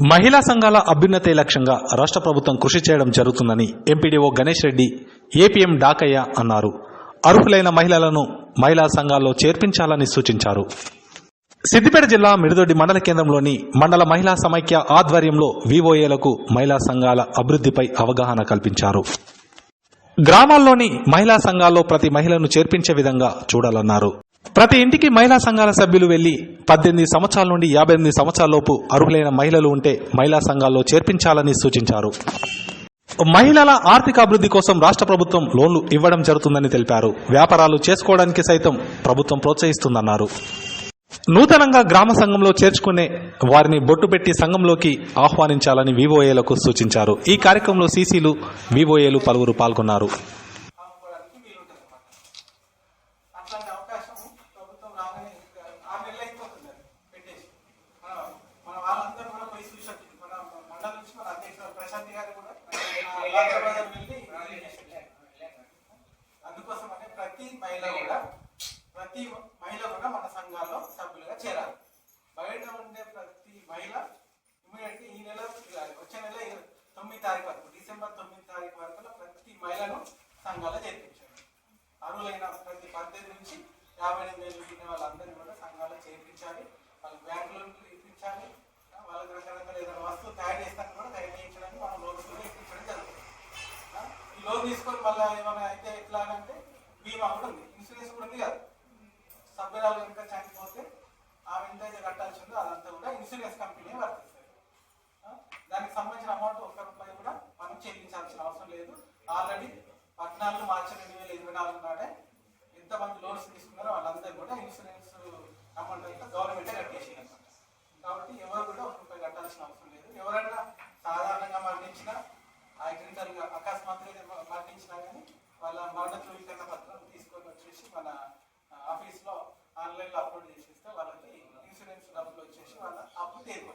మహిళా సంఘాల అభ్యున్నతే లక్ష్యంగా రాష్ట్ర ప్రభుత్వం కృషి చేయడం జరుగుతుందని ఎంపీడీఓ గణేష్ రెడ్డి ఏపీఎం డాకయ్య అన్నారు. అర్హులైన మహిళలను మహిళా సంఘాల్లో చేర్పించాలని సూచించారు. సిద్దిపేట జిల్లా మిడిదొడ్డి మండల కేంద్రంలోని మండల మహిళా సమైక్య ఆధ్వర్యంలో వివోఏలకు మహిళా సంఘాల అభివృద్ధిపై అవగాహన కల్పించారు. గ్రామాల్లోని మహిళా సంఘాల్లో ప్రతి మహిళను చేర్పించే విధంగా చూడాలన్నారు. ప్రతి ఇంటికి మహిళా సంఘాల సభ్యులు వెళ్ళి పద్దెనిమిది సంవత్సరాల నుండి యాభై ఎనిమిది సంవత్సరాలలోపు అర్హులైన మహిళలు ఉంటే మహిళా సంఘాల్లో చేర్పించాలని సూచించారు. మహిళల ఆర్థిక అభివృద్ధి కోసం రాష్ట్ర ప్రభుత్వం లోన్లు ఇవ్వడం జరుగుతుందని తెలిపారు. వ్యాపారాలు చేసుకోవడానికి సైతం ప్రభుత్వం ప్రోత్సహిస్తుందన్నారు. నూతనంగా గ్రామ సంఘంలో చేర్చుకునే వారిని బొట్టు పెట్టి సంఘంలోకి ఆహ్వానించాలని వివోఏలకు సూచించారు. ఈ కార్యక్రమంలో సీసీలు వివోఏలు పలువురు పాల్గొన్నారు. అందుకోసం అంటే ప్రతి మహిళ కూడా ప్రతి మహిళ కూడా మన సంఘాల్లో సభ్యులుగా చేరాలి. బయట ఉండే ప్రతి మహిళ ఇమీడియట్ ఈ నెల వచ్చే నెల తొమ్మిది తారీఖు వరకు డిసెంబర్ తొమ్మిది తారీఖు వరకు ప్రతి మహిళను సంఘాల్లో చేర్పించాలి. అర్హులైన ప్రతి పద్దెనిమిది నుంచి యాభై ఎనిమిది వేలు వాళ్ళందరినీ కూడా సంఘాల్లో చేర్పించాలి. వాళ్ళ బ్యాంక్ తీసుకొని మళ్ళీ ఏమైనా అయితే ఎట్లా అంటే బీమా కూడా ఉంది. ఇన్సూరెన్స్ కూడా ఉంది కదా. సభ్యురాలు కనుక చనిపోతే ఆమె ఎంతైతే కట్టాల్సిందో అదంతా కూడా ఇన్సూరెన్స్ కంపెనీ వర్తిస్తుంది. దానికి సంబంధించిన అమౌంట్ ఒక్క రూపాయి కూడా మనం చెల్లించాల్సిన అవసరం లేదు. ఆల్రెడీ పద్నాలుగు మార్చి రెండు వేల ఇరవై నాలుగు నాటే ఎంతమంది లోన్స్ తీసుకున్నారో వాళ్ళందరూ కూడా ఇన్సూరెన్స్ అమౌంట్ అయితే గవర్నమెంట్ ఆన్లైన్లో అప్లోడ్ చేసేస్తే వాళ్ళకి ఇన్సూరెన్స్ డబ్బులు వచ్చేసి వాళ్ళ అప్పు తీరు